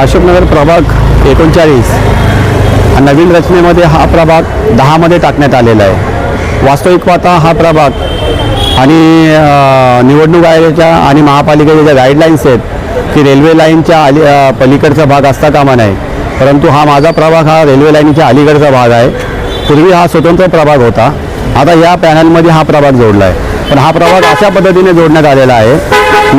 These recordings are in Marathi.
अशोकनगर प्रभाग एकोणचाळीस. नवीन रचनेमध्ये हा प्रभाग दहामध्ये टाकण्यात आलेला आहे. वास्तविक पाहता हा प्रभाग आणि निवडणूक आयोगाच्या आणि महापालिकेच्या ज्या गाईडलाईन्स आहेत की रेल्वे लाईनच्या अली पलीकडचा भाग असता कामा नये. परंतु हा माझा प्रभाग हा रेल्वे लाईनच्या अलीकडचा भाग आहे. पूर्वी हा स्वतंत्र प्रभाग होता. आता या पॅनलमध्ये हा प्रभाग जोडला आहे. पण हा प्रभाग अशा पद्धतीने जोडण्यात आलेला आहे.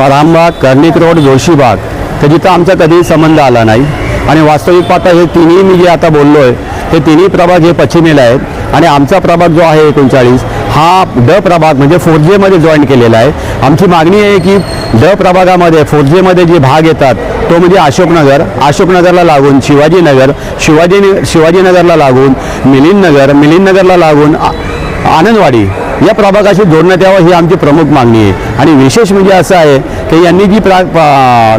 रामबाग कर्णिक रोड जोशीबाग तर जिथं आमचा कधीही संबंध आला नाही. आणि वास्तविक पाहता हे तिन्ही मी जे आता बोललो आहे हे तिन्ही प्रभाग हे पश्चिमेला आहेत. आणि आमचा प्रभाग जो आहे एकोणचाळीस हा ड प्रभाग म्हणजे फोर जेमध्ये जॉईन केलेला आहे. आमची मागणी आहे की ड प्रभागामध्ये फोर जेमध्ये जे भाग येतात तो म्हणजे अशोकनगर. अशोकनगरला लागून शिवाजीनगर शिवाजी शिवाजीनगरला लागून मिलिंदनगर मिलिंदनगरला लागून आनंदवाडी. या प्रभागाशी जोडण्यात यावं ही आमची प्रमुख मागणी आहे. आणि विशेष म्हणजे असं आहे की यांनी जी प्रा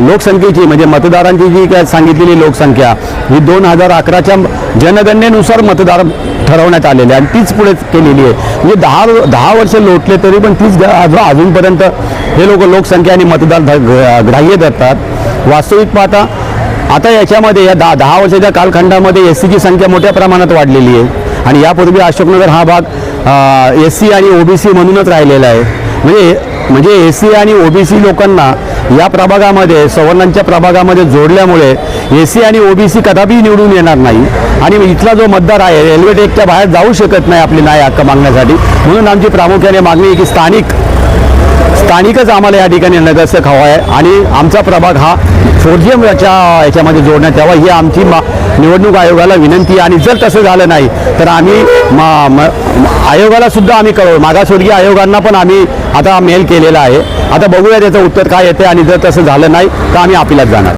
लोकसंख्येची म्हणजे मतदारांची जी काय सांगितलेली लोकसंख्या ही दोन हजार अकराच्या जनगणनेनुसार मतदार ठरवण्यात आलेले आहे आणि तीच पुढे केलेली आहे. म्हणजे दहा दहा वर्ष लोटले तरी पण तीच अजून अजूनपर्यंत हे लोक लोकसंख्या आणि मतदार ध- ग्राह्य धरतात. वास्तविक पाहता आता याच्यामध्ये या दहा दहा वर्षाच्या कालखंडामध्ये एस सीची संख्या मोठ्या प्रमाणात वाढलेली आहे. आणि यापूर्वी अशोकनगर हा भाग एस सी आणि ओबीसी म्हणूनच राहिलेला आहे. म्हणजे म्हणजे एस सी आणि ओबीसी लोकांना या प्रभागामध्ये सवर्णांच्या प्रभागामध्ये जोडल्यामुळे एस सी आणि ओबीसी कदापि निवडून येणार नाही. आणि इथला जो मतदार आहे रेल्वे ट्रेकच्या बाहेर जाऊ शकत नाही आपली न्याय हक्क मागण्यासाठी. म्हणून आमची प्रामुख्याने मागणी आहे की स्थानिक स्थानिकच आम्हाला या ठिकाणी नगरसेवक हवा आहे. आणि आमचा प्रभाग हा फोर याच्यामध्ये जोडण्यात यावा. ही आमची मा निवडणूक आयोगाला विनंती आहे. आणि जर तसं झालं नाही तर आम्ही मा म- आयोगाला सुद्धा आम्ही कळवू. मागासवर्गीय आयोगांना पण आम्ही आता मेल केलेला आहे. आता बघूया त्याचं उत्तर काय येते. आणि जर तसं झालं नाही तर आम्ही अपिलात जाणार.